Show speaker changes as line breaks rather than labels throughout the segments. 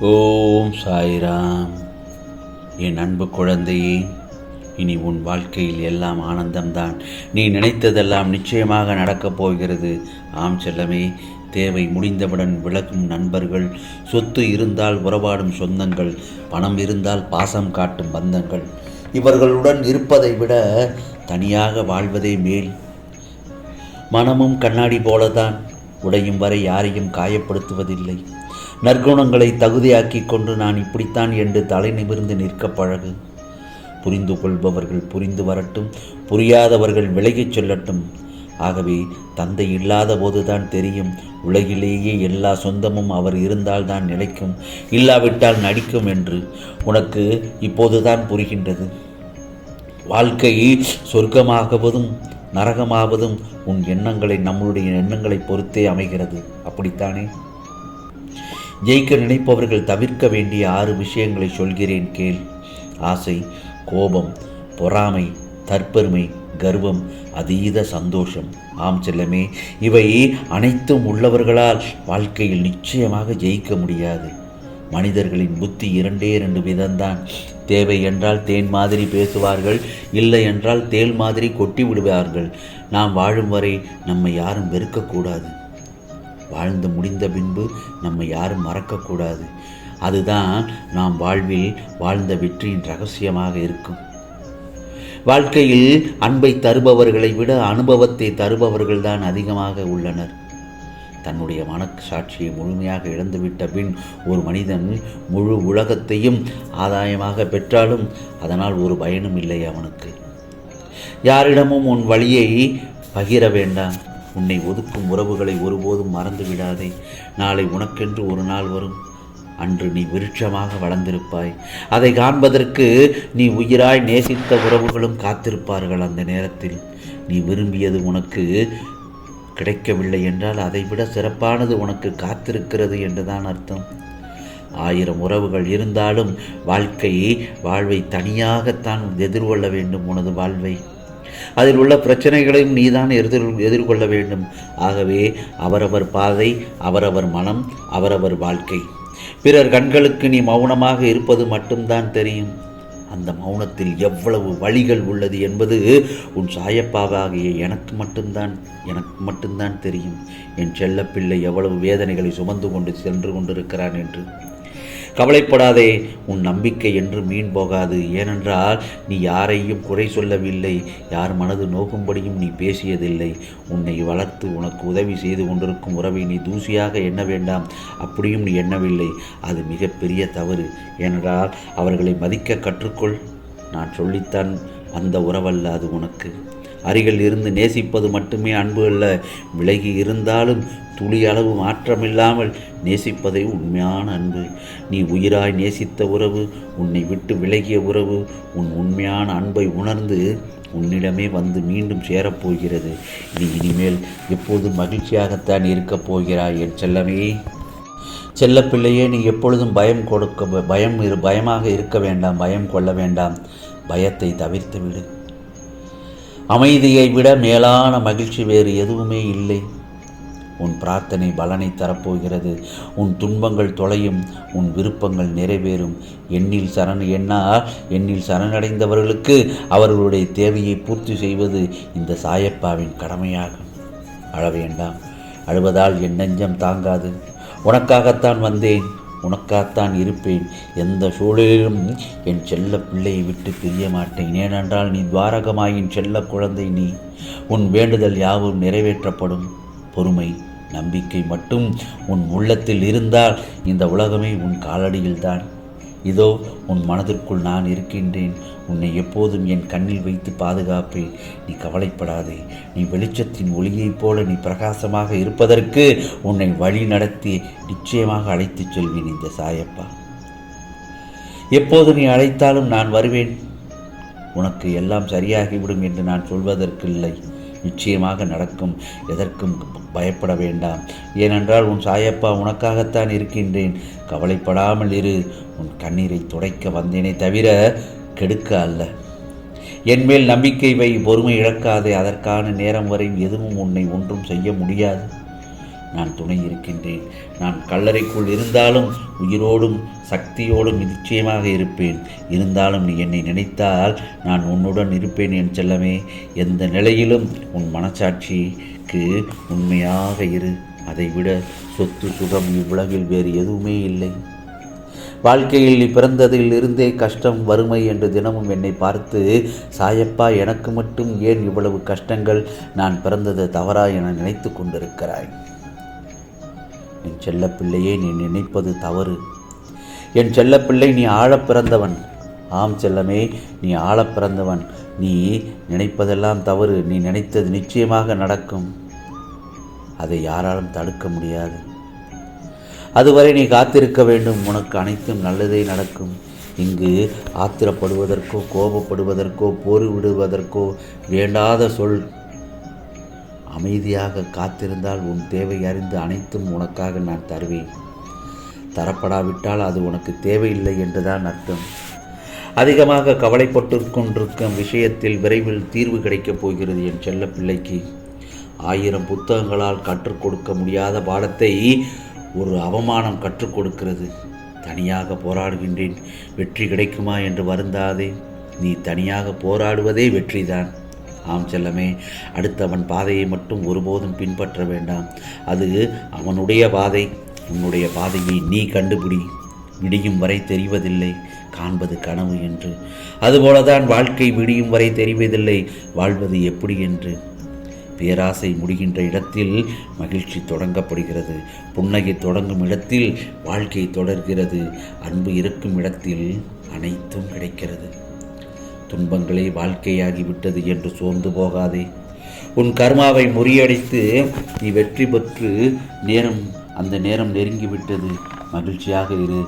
ஓம் சாய்ராம். என் அன்பு குழந்தையே இனி உன் வாழ்க்கையில் எல்லாம் ஆனந்தம்தான். நீ நினைத்ததெல்லாம் நிச்சயமாக நடக்கப் போகிறது. ஆம் செல்லமே தேவை முடிந்தவுடன் விலகும் நண்பர்கள் சொத்து இருந்தால் உறவாடும் சொந்தங்கள் பணம் இருந்தால் பாசம் காட்டும் பந்தங்கள். இவர்களுடன் இருப்பதை விட தனியாக வாழ்வதே மேல். மனமும் கண்ணாடி போலதான். உடையும் வரை யாரையும் காயப்படுத்துவதில்லை. நற்குணங்களை தகுதியாக்கி கொண்டு நான் இப்படித்தான் என்று தலை நிமிர்ந்து நிற்க பழகு. புரிந்து கொள்பவர்கள் புரிந்து வரட்டும் புரியாதவர்கள் விலகிச் சொல்லட்டும். ஆகவே தந்தை இல்லாத போதுதான் தெரியும் உலகிலேயே எல்லா சொந்தமும் அவர் இருந்தால்தான் நிலைக்கும் இல்லாவிட்டால் நடிக்கும் என்று உனக்கு இப்போதுதான் புரிகின்றது. வாழ்க்கையை சொர்க்கமாகுவதும் நரகமாவதும் உன் எண்ணங்களை நம்மளுடைய எண்ணங்களை பொறுத்தே அமைகிறது. அப்படித்தானே? ஜெயிக்க நினைப்பவர்கள் தவிர்க்க வேண்டிய ஆறு விஷயங்களை சொல்கிறேன் கேள். ஆசை கோபம் பொறாமை தற்பெருமை கர்வம் அதீத சந்தோஷம். ஆம் செல்லமே இவை அனைத்தும் உள்ளவர்களால் வாழ்க்கையில் நிச்சயமாக ஜெயிக்க முடியாது. மனிதர்களின் புத்தி இரண்டே இரண்டு விதம்தான். தேவை என்றால் தேன் மாதிரி பேசுவார்கள் இல்லை என்றால் தேல் மாதிரி கொட்டி விடுவார்கள். நாம் வாழும் வரை நம்மை யாரும் வெறுக்கக்கூடாது. வாழ்ந்து முடிந்த பின்பு நம்மை யாரும் மறக்கக்கூடாது. அதுதான் நாம் வாழ்வில் வாழ்ந்த வெற்றியின் ரகசியமாக இருக்கும். வாழ்க்கையில் அன்பை தருபவர்களை விட அனுபவத்தை தருபவர்கள்தான் அதிகமாக உள்ளனர். தன்னுடைய மனசாட்சியை முழுமையாக இழந்துவிட்ட பின் ஒரு மனிதன் முழு உலகத்தையும் ஆதாயமாக பெற்றாலும் அதனால் ஒரு பயனும் இல்லை அவனுக்கு. யாரிடமும் உன் வழியை பகிர வேண்டாம். உன்னை ஒதுக்கும் உறவுகளை ஒருபோதும் மறந்து விடாதே. நாளை உனக்கென்று ஒரு நாள் வரும். அன்று நீ விருட்சமாக வளர்ந்திருப்பாய். அதை காண்பதற்கு நீ உயிராய் நேசித்த உறவுகளும் காத்திருப்பார்கள் அந்த நேரத்தில். நீ விரும்பியது உனக்கு கிடைக்கவில்லை என்றால் அதைவிட சிறப்பானது உனக்கு காத்திருக்கிறது என்றுதான் அர்த்தம். ஆயிரம் உறவுகள் இருந்தாலும் வாழ்க்கையை வாழ்வை தனியாகத்தான் எதிர்கொள்ள வேண்டும் உனது வாழ்வை. அதில் உள்ள பிரச்சனைகளையும் நீதான் எதிர் எதிர்கொள்ள வேண்டும். ஆகவே அவரவர் பாதை அவரவர் மனம் அவரவர் வாழ்க்கை. பிறர் கண்களுக்கு நீ மௌனமாக இருப்பது மட்டும்தான் தெரியும். அந்த மௌனத்தில் எவ்வளவு வழிகள் உள்ளது என்பது உன் சாயப்பாவாகிய எனக்கு மட்டும்தான் எனக்கு மட்டும்தான் தெரியும். என் செல்லப்பிள்ளை எவ்வளவு வேதனைகளை சுமந்து கொண்டு சென்று கொண்டிருக்கிறான் என்று. கவலைப்படாதே உன் நம்பிக்கை என்று மீன் போகாது. ஏனென்றால் நீ யாரையும் குறை சொல்லவில்லை. யார் மனது நோக்கும்படியும் நீ பேசியதில்லை. உன்னை வளர்த்து உனக்கு உதவி செய்து கொண்டிருக்கும் உறவை நீ தூசியாக எண்ண வேண்டாம். அப்படியும் நீ எண்ணவில்லை. அது மிகப்பெரிய தவறு. ஏனென்றால் அவர்களை மதிக்க கற்றுக்கொள். நான் சொல்லித்தான் வந்த உறவல்ல அது உனக்கு. அருகில் இருந்து நேசிப்பது மட்டுமே அன்பு அல்ல. விலகி இருந்தாலும் துளி அளவு மாற்றமில்லாமல் நேசிப்பதே உண்மையான அன்பு. நீ உயிராய் நேசித்த உறவு உன்னை விட்டு விலகிய உறவு உன் உண்மையான அன்பை உணர்ந்து உன்னிடமே வந்து மீண்டும் சேரப்போகிறது. நீ இனிமேல் எப்போதும் மகிழ்ச்சியாகத்தான் இருக்கப் போகிறாய் என் செல்லமே. செல்லப்பிள்ளையே நீ எப்பொழுதும் பயம் கொடுக்க பயம் இரு பயமாக இருக்க வேண்டாம் பயம் கொள்ள வேண்டாம். பயத்தை தவிர்த்து விடு அமைதியை விட மேலான மகிழ்ச்சி வேறு எதுவுமே இல்லை. உன் பிரார்த்தனை பலனை தரப்போகிறது. உன் துன்பங்கள் தொலையும். உன் விருப்பங்கள் நிறைவேறும். எண்ணில் சரண் எண்ணா எண்ணில் சரணடைந்தவர்களுக்கு அவர்களுடைய தேவையை பூர்த்தி செய்வது இந்த சாயப்பாவின் கடமையாகும். அழ வேண்டாம். அழுவதால் என் நெஞ்சம் தாங்காது. உனக்காகத்தான் வந்தேன். உனக்காகத்தான் இருப்பேன். எந்த சூழலிலும் என் செல்ல பிள்ளையை விட்டு பிரிய மாட்டேன். ஏனென்றால் நீ துவாரகமாயின் செல்ல குழந்தை நீ. உன் வேண்டுதல் யாவும் நிறைவேற்றப்படும். பொறுமை நம்பிக்கை மட்டும் உன் உள்ளத்தில் இருந்தால் இந்த உலகமே உன் காலடியில்தான். இதோ உன் மனதிற்குள் நான் இருக்கின்றேன். உன்னை எப்போதும் என் கண்ணில் வைத்து பாதுகாப்பேன். நீ கவலைப்படாதே. நீ வெளிச்சத்தின் ஒளியைப் போல நீ பிரகாசமாக இருப்பதற்கு உன்னை வழி நடத்தி நிச்சயமாக அழைத்துச் செல்வேன் இந்த சாயப்பா. எப்போது நீ அழைத்தாலும் நான் வருவேன். உனக்கு எல்லாம் சரியாகிவிடும் என்று நான் சொல்வதற்கில்லை. நிச்சயமாக நடக்கும். எதற்கும் பயப்பட வேண்டாம். ஏனென்றால் உன் சாயப்பா உனக்காகத்தான் இருக்கின்றேன். கவலைப்படாமல் இரு. உன் கண்ணீரை துடைக்க வந்தேனே தவிர கெடுக்க அல்ல. என்மேல் நம்பிக்கை வை. பொறுமை இழக்காதே. அதற்கான நேரம் வரை எதுவும் உன்னை ஒன்றும் செய்ய முடியாது. நான் துணை இருக்கின்றேன். நான் கல்லறைக்குள் இருந்தாலும் உயிரோடும் சக்தியோடும் நிச்சயமாக இருப்பேன். இருந்தாலும் நீ என்னை நினைத்தால் நான் உன்னுடன் இருப்பேன் என் செல்லமே. எந்த நிலையிலும் உன் மனசாட்சிக்கு உண்மையாக இரு. அதைவிட சொத்து சுகம் இவ்வுலகில் வேறு எதுவுமே இல்லை. வாழ்க்கையில் நீ பிறந்ததில் இருந்தே கஷ்டம் வறுமை என்று தினமும் என்னை பார்த்து சாயப்பா எனக்கு மட்டும் ஏன் இவ்வளவு கஷ்டங்கள்? நான் பிறந்தது தவறா என நினைத்து கொண்டிருக்கிறாய். என் செல்லப்பிள்ளையே நீ நினைப்பது தவறு. என் செல்லப்பிள்ளை நீ ஆழப் பிறந்தவன். ஆம் செல்லமே நீ ஆழப் பிறந்தவன். நீ நினைப்பதெல்லாம் தவறு நீ நினைத்தது நிச்சயமாக நடக்கும். அதை யாராலும் தடுக்க முடியாது. அதுவரை நீ காத்திருக்க வேண்டும் உனக்கு அனைத்தும் நல்லதே நடக்கும். இங்கு ஆத்திரப்படுவதற்கோ கோபப்படுவதற்கோ போர் விடுவதற்கோ வேண்டாத சொல் அமைதியாக காத்திருந்தால் உன் தேவை அறிந்து அனைத்தும் உனக்காக நான் தருவேன். தரப்படாவிட்டால் அது உனக்கு தேவையில்லை என்றுதான் அர்த்தம். அதிகமாக கவலைப்பட்டு கொண்டிருக்கும் விஷயத்தில் விரைவில் தீர்வு கிடைக்கப் போகிறது என் செல்ல பிள்ளைக்கு. ஆயிரம் புத்தகங்களால் கற்றுக் கொடுக்க முடியாத பாடத்தை ஒரு அவமானம் கற்றுக் கொடுக்கிறது. தனியாக போராடுகின்றேன். வெற்றி கிடைக்குமா என்று வருந்தாதே. நீ தனியாக போராடுவதே வெற்றிதான். ஆம் செல்லமே அடுத்தவன் பாதையை மட்டும் ஒருபோதும் பின்பற்ற வேண்டாம். அது அவனுடைய பாதை உன்னுடைய பாதையை நீ கண்டுபிடி. விடியும் வரை தெரிவதில்லை காண்பது கனவு என்று. அதுபோலதான் வாழ்க்கை விடியும் வரை தெரிவதில்லை வாழ்வது எப்படி என்று. பேராசை முடிகின்ற இடத்தில் மகிழ்ச்சி தொடங்கப்படுகிறது. புன்னகை தொடங்கும் இடத்தில் வாழ்க்கை தொடர்கிறது. அன்பு இருக்கும் இடத்தில் அனைத்தும் கிடைக்கிறது. துன்பங்களே வாழ்க்கையாகிவிட்டது என்று சோர்ந்து போகாதே. உன் கர்மாவை முறியடித்து நீ வெற்றி பெற்று நேரம் அந்த நேரம் நெருங்கிவிட்டது. மகிழ்ச்சியாக இரு.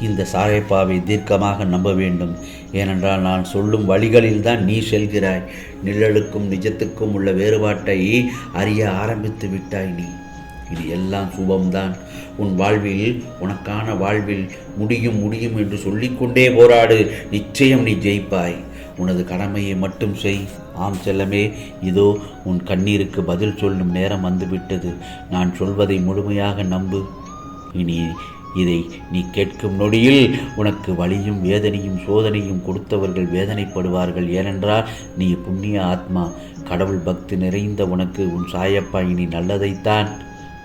இந்த சாயப்பாவை தீர்க்கமாக நம்ப வேண்டும். ஏனென்றால் நான் சொல்லும் வழிகளில் தான் நீ செல்கிறாய். நிழலுக்கும் நிஜத்துக்கும் உள்ள வேறுபாட்டை அறிய ஆரம்பித்து விட்டாய் நீ. இது எல்லாம் சுபம்தான். உன் வாழ்வில் உனக்கான வாழ்வில் முடியும் முடியும் என்று சொல்லிக்கொண்டே போராடு. நிச்சயம் நீ ஜெயிப்பாய். உனது கடமையை மட்டும் செய். ஆம் செல்லமே இதோ உன் கண்ணீருக்கு பதில் சொல்லும் நேரம் வந்துவிட்டது. நான் சொல்வதை முழுமையாக நம்பு. இனி இதை நீ கேட்கும் நொடியில் உனக்கு வலியும் வேதனையும் சோதனையும் கொடுத்தவர்கள் வேதனைப்படுவார்கள். ஏனென்றால் நீ புண்ணிய ஆத்மா. கடவுள் பக்தி நிறைந்த உனக்கு உன் சாயப்பா இனி நல்லதைத்தான்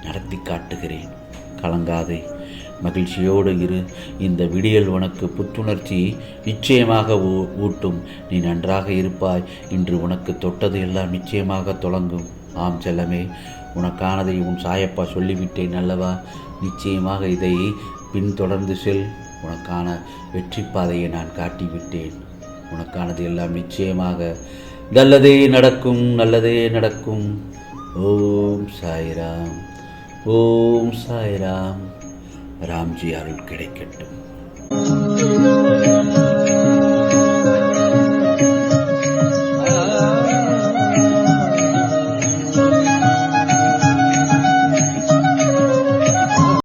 நடத்தி காட்டுகிறேன். கலங்காதே. மகிழ்ச்சியோடு இரு. இந்த விடியல் உனக்கு புத்துணர்ச்சி நிச்சயமாக ஊ- ஊட்டும். நீ நன்றாக இருப்பாய். இன்று உனக்கு தொட்டது எல்லாம் நிச்சயமாக தொடங்கும். ஆம் செல்லமே. உனக்கானதை உன் சாயப்பா சொல்லிவிட்டேன் அல்லவா? நிச்சயமாக இதை பின்தொடர்ந்து செல். உனக்கான வெற்றி பாதையை நான் காட்டிவிட்டேன். உனக்கானது எல்லாம் நிச்சயமாக நல்லதே நடக்கும் நல்லதே நடக்கும். ஓம் சாய்ராம். ஓம் சாய்ராம் ராம்ஜி அருள் கிடைக்கட்டும்